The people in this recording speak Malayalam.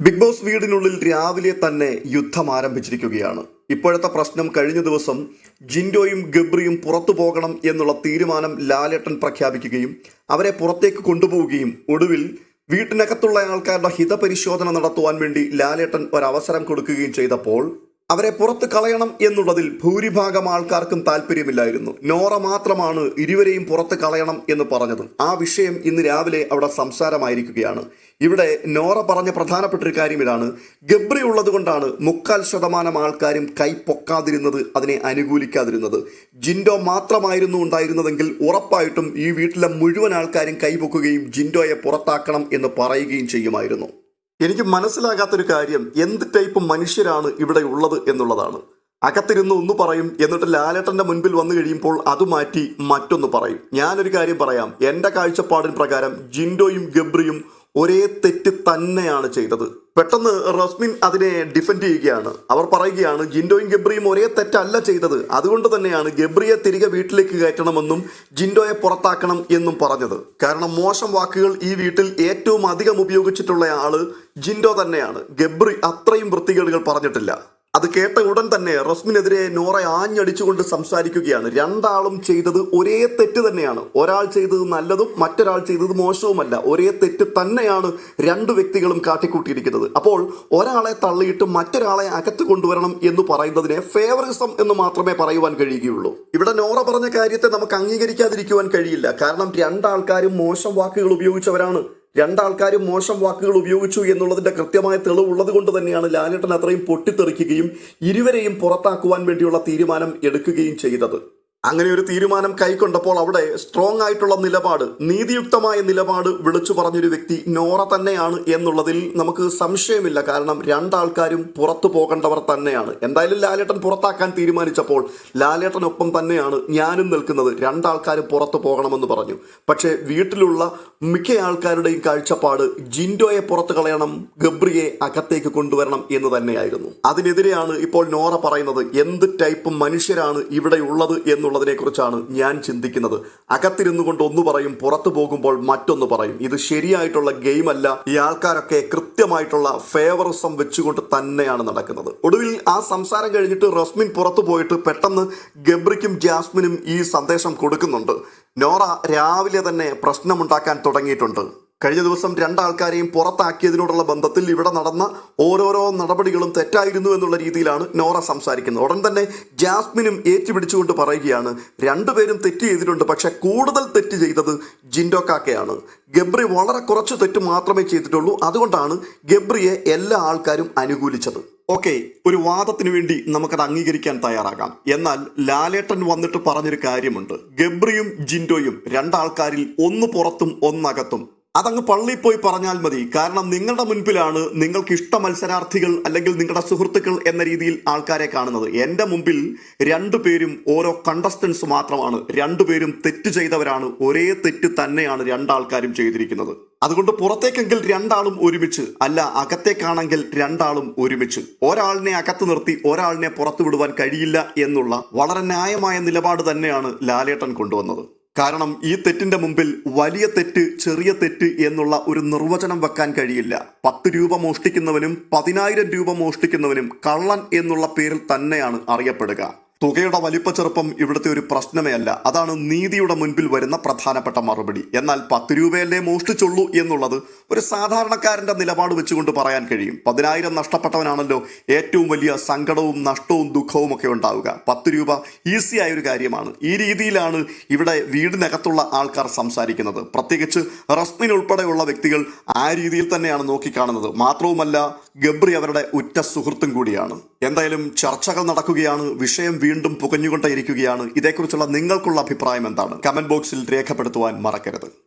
ബിഗ് ബോസ് വീടിനുള്ളിൽ രാവിലെ തന്നെ യുദ്ധം ആരംഭിച്ചിരിക്കുകയാണ്. ഇപ്പോഴത്തെ പ്രശ്നം കഴിഞ്ഞ ദിവസം ജിൻഡോയും ഗബ്രിയും പുറത്തു പോകണം എന്നുള്ള തീരുമാനം ലാലേട്ടൻ പ്രഖ്യാപിക്കുകയും അവരെ പുറത്തേക്ക് കൊണ്ടുപോവുകയും ഒടുവിൽ വീട്ടിനകത്തുള്ള ആൾക്കാരുടെ ഹിതപരിശോധന നടത്തുവാൻ വേണ്ടി ലാലേട്ടൻ ഒരവസരം കൊടുക്കുകയും ചെയ്തപ്പോൾ അവരെ പുറത്ത് കളയണം എന്നുള്ളതിൽ ഭൂരിഭാഗം ആൾക്കാർക്കും താല്പര്യമില്ലായിരുന്നു. നോറ മാത്രമാണ് ഇരുവരെയും പുറത്ത് കളയണം എന്ന് പറഞ്ഞത്. ആ വിഷയം ഇന്ന് രാവിലെ അവിടെ സംസാരമായിരിക്കുകയാണ്. ഇവിടെ നോറ പറഞ്ഞ പ്രധാനപ്പെട്ട ഒരു കാര്യം ഇതാണ്. ഗബ്രി ഉള്ളതുകൊണ്ടാണ് മുക്കാൽ ശതമാനം ആൾക്കാരും കൈ പൊക്കാതിരുന്നത് അതിനെ അനുകൂലിക്കാതിരുന്നത്. ജിൻഡോ മാത്രമായിരുന്നു ഉണ്ടായിരുന്നതെങ്കിൽ ഉറപ്പായിട്ടും ഈ വീട്ടിലെ മുഴുവൻ ആൾക്കാരും കൈപൊക്കുകയും ജിൻഡോയെ പുറത്താക്കണം എന്ന് പറയുകയും ചെയ്യുമായിരുന്നു. എനിക്ക് മനസ്സിലാകാത്തൊരു കാര്യം എന്ത് ടൈപ്പ് മനുഷ്യരാണ് ഇവിടെ ഉള്ളത് എന്നുള്ളതാണ്. അകത്തിരുന്ന് ഒന്ന് പറയും എന്നിട്ട് ലാലേട്ടന്റെ മുൻപിൽ വന്നു കഴിയുമ്പോൾ അത് മാറ്റി മറ്റൊന്ന് പറയും. ഞാനൊരു കാര്യം പറയാം. എന്റെ കാഴ്ചപ്പാടിന് പ്രകാരം ജിൻഡോയും ഗബ്രിയും ഒരേ തെറ്റ് തന്നെയാണ് ചെയ്തത്. പെട്ടെന്ന് റസ്മിൻ അതിനെ ഡിഫെൻഡ് ചെയ്യുകയാണ്. അവർ പറയുകയാണ് ജിൻഡോയും ഗബ്രിയും ഒരേ തെറ്റല്ല ചെയ്തത്. അതുകൊണ്ട് തന്നെയാണ് ഗബ്രിയെ തിരികെ വീട്ടിലേക്ക് കയറ്റണമെന്നും ജിൻഡോയെ പുറത്താക്കണം എന്നും പറഞ്ഞത്. കാരണം മോശം വാക്കുകൾ ഈ വീട്ടിൽ ഏറ്റവും അധികം ഉപയോഗിച്ചിട്ടുള്ള ആൾ ജിൻഡോ തന്നെയാണ്. ഗബ്രി അത്രയും വൃത്തികേടുകൾ പറഞ്ഞിട്ടില്ല. അത് കേട്ട ഉടൻ തന്നെ റസ്മിനെതിരെ നോറ ആഞ്ഞടിച്ചുകൊണ്ട് സംസാരിക്കുകയാണ്. രണ്ടാളും ചെയ്തത് ഒരേ തെറ്റ് തന്നെയാണ്. ഒരാൾ ചെയ്തത് നല്ലതും മറ്റൊരാൾ ചെയ്തത് മോശവുമല്ല. ഒരേ തെറ്റ് തന്നെയാണ് രണ്ട് വ്യക്തികളും കാട്ടിക്കൂട്ടിയിരിക്കുന്നത്. അപ്പോൾ ഒരാളെ തള്ളിയിട്ട് മറ്റൊരാളെ അകത്ത് കൊണ്ടുവരണം എന്ന് പറയുന്നതിനെ ഫേവറിസം എന്ന് മാത്രമേ പറയുവാൻ കഴിയുകയുള്ളൂ. ഇവിടെ നോറ പറഞ്ഞ കാര്യത്തെ നമുക്ക് അംഗീകരിക്കാതിരിക്കുവാൻ കഴിയില്ല. കാരണം രണ്ടാൾക്കാരും മോശം വാക്കുകൾ ഉപയോഗിച്ചവരാണ്. രണ്ടാൾക്കാരും മോശം വാക്കുകൾ ഉപയോഗിച്ചു എന്നുള്ളതിന്റെ കൃത്യമായ തെളിവുള്ളത് കൊണ്ട് തന്നെയാണ് ലാലേട്ടൻ അത്രയും പൊട്ടിത്തെറിക്കുകയും ഇരുവരെയും പുറത്താക്കുവാൻ വേണ്ടിയുള്ള തീരുമാനം എടുക്കുകയും ചെയ്തത്. അങ്ങനെ ഒരു തീരുമാനം കൈക്കൊണ്ടപ്പോൾ അവിടെ സ്ട്രോങ് ആയിട്ടുള്ള നിലപാട് നീതിയുക്തമായ നിലപാട് വിളിച്ചു പറഞ്ഞൊരു വ്യക്തി നോറ തന്നെയാണ് എന്നുള്ളതിൽ നമുക്ക് സംശയമില്ല. കാരണം രണ്ടാൾക്കാരും പുറത്തു പോകേണ്ടവർ തന്നെയാണ്. എന്തായാലും ലാലേട്ടൻ പുറത്താക്കാൻ തീരുമാനിച്ചപ്പോൾ ലാലേട്ടനൊപ്പം തന്നെയാണ് ഞാനും നിൽക്കുന്നത്. രണ്ടാൾക്കാരും പുറത്തു പോകണമെന്ന് പറഞ്ഞു. പക്ഷേ വീട്ടിലുള്ള മിക്ക ആൾക്കാരുടെയും കാഴ്ചപ്പാട് ജിൻഡോയെ പുറത്തു കളയണം ഗബ്രിയെ അകത്തേക്ക് കൊണ്ടുവരണം എന്ന് തന്നെയായിരുന്നു. അതിനെതിരെയാണ് ഇപ്പോൾ നോറ പറയുന്നത് എന്ത് ടൈപ്പ് മനുഷ്യരാണ് ഇവിടെ ഉള്ളത് എന്നുള്ളതിനെ കുറിച്ചാണ് ഞാൻ ചിന്തിക്കുന്നത്. അകത്തിരുന്നു കൊണ്ട് ഒന്ന് പറയും പുറത്തു പോകുമ്പോൾ മറ്റൊന്ന് പറയും. ഇത് ശരിയായിട്ടുള്ള ഗെയിം അല്ല ഈ ആൾക്കാരൊക്കെ കൃത്യമായിട്ടുള്ള ഫേവറിസം വെച്ചുകൊണ്ട് തന്നെയാണ് നടക്കുന്നത്. ഒടുവിൽ ആ സംസാരം കഴിഞ്ഞിട്ട് റസ്മിൻ പുറത്തു പോയിട്ട് പെട്ടെന്ന് ഗബ്രിക്കും ജാസ്മിനും ഈ സന്ദേശം കൊടുക്കുന്നുണ്ട്. നോറ രാവിലെ തന്നെ പ്രശ്നമുണ്ടാക്കാൻ തുടങ്ങിയിട്ടുണ്ട്. കഴിഞ്ഞ ദിവസം രണ്ടാൾക്കാരെയും പുറത്താക്കിയതിനോടുള്ള ബന്ധത്തിൽ ഇവിടെ നടന്ന ഓരോരോ നടപടികളും തെറ്റായിരുന്നു എന്നുള്ള രീതിയിലാണ് നോറ സംസാരിക്കുന്നത്. ഉടൻ തന്നെ ജാസ്മിനും ഏറ്റുപിടിച്ചുകൊണ്ട് പറയുകയാണ് രണ്ടുപേരും തെറ്റ് ചെയ്തിട്ടുണ്ട് പക്ഷെ കൂടുതൽ തെറ്റ് ചെയ്തത് ജിൻഡോ കാക്കയാണ്. ഗബ്രി വളരെ കുറച്ച് തെറ്റ് മാത്രമേ ചെയ്തിട്ടുള്ളൂ. അതുകൊണ്ടാണ് ഗബ്രിയെ എല്ലാ ആൾക്കാരും അനുകൂലിച്ചത്. ഓക്കെ ഒരു വാദത്തിന് വേണ്ടി നമുക്കത് അംഗീകരിക്കാൻ തയ്യാറാകാം. എന്നാൽ ലാലേട്ടൻ വന്നിട്ട് പറഞ്ഞൊരു കാര്യമുണ്ട്. ഗബ്രിയും ജിൻഡോയും രണ്ടാൾക്കാരിൽ ഒന്ന് പുറത്തും ഒന്നകത്തും അതങ്ങ് പള്ളിയിൽ പോയി പറഞ്ഞാൽ മതി. കാരണം നിങ്ങളുടെ മുൻപിലാണ് നിങ്ങൾക്ക് ഇഷ്ട മത്സരാർത്ഥികൾ അല്ലെങ്കിൽ നിങ്ങളുടെ സുഹൃത്തുക്കൾ എന്ന രീതിയിൽ ആൾക്കാരെ കാണുന്നത്. എന്റെ മുമ്പിൽ രണ്ടു പേരും ഓരോ കണ്ടസ്റ്റൻസ് മാത്രമാണ്. രണ്ടുപേരും തെറ്റ് ചെയ്തവരാണ്. ഒരേ തെറ്റ് തന്നെയാണ് രണ്ടാൾക്കാരും ചെയ്തിരിക്കുന്നത്. അതുകൊണ്ട് പുറത്തേക്കെങ്കിൽ രണ്ടാളും ഒരുമിച്ച് അല്ല അകത്തേക്കാണെങ്കിൽ രണ്ടാളും ഒരുമിച്ച്. ഒരാളിനെ അകത്ത് നിർത്തി ഒരാളിനെ പുറത്തു വിടുവാൻ കഴിയില്ല എന്നുള്ള വളരെ ന്യായമായ നിലപാട് തന്നെയാണ് ലാലേട്ടൻ കൊണ്ടുവന്നത്. കാരണം ഈ തെറ്റിന്റെ മുമ്പിൽ വലിയ തെറ്റ് ചെറിയ തെറ്റ് എന്നുള്ള ഒരു നിർവചനം വെക്കാൻ കഴിയില്ല. പത്ത് രൂപ മോഷ്ടിക്കുന്നവനും പതിനായിരം രൂപ മോഷ്ടിക്കുന്നവനും കള്ളൻ എന്നുള്ള പേരിൽ തന്നെയാണ് അറിയപ്പെടുക. തുകയുടെ വലിപ്പച്ചെറുപ്പം ഇവിടുത്തെ ഒരു പ്രശ്നമേ അല്ല. അതാണ് നീതിയുടെ മുൻപിൽ വരുന്ന പ്രധാനപ്പെട്ട മറുപടി. എന്നാൽ പത്ത് രൂപയല്ലേ മോഷ്ടിച്ചുള്ളൂ എന്നുള്ളത് ഒരു സാധാരണക്കാരന്റെ നിലപാട് വെച്ചുകൊണ്ട് പറയാൻ കഴിയും. പതിനായിരം നഷ്ടപ്പെട്ടവനാണല്ലോ ഏറ്റവും വലിയ സങ്കടവും നഷ്ടവും ദുഃഖവും ഒക്കെ ഉണ്ടാവുക. പത്ത് രൂപ ഈസി ആയൊരു കാര്യമാണ്. ഈ രീതിയിലാണ് ഇവിടെ വീടിനകത്തുള്ള ആൾക്കാർ സംസാരിക്കുന്നത്. പ്രത്യേകിച്ച് റസ്മിൻ ഉൾപ്പെടെയുള്ള വ്യക്തികൾ ആ രീതിയിൽ തന്നെയാണ് നോക്കിക്കാണുന്നത്. മാത്രവുമല്ല ഗബ്രി അവരുടെ ഉറ്റ സുഹൃത്തും കൂടിയാണ്. എന്തായാലും ചർച്ചകൾ നടക്കുകയാണ് വിഷയം വീണ്ടും പുകഞ്ഞുകൊണ്ടേയിരിക്കുകയാണ്. ഇതേക്കുറിച്ചുള്ള നിങ്ങൾക്കുള്ള അഭിപ്രായം എന്താണ്? കമന്റ് ബോക്സിൽ രേഖപ്പെടുത്തുവാൻ മറക്കരുത്.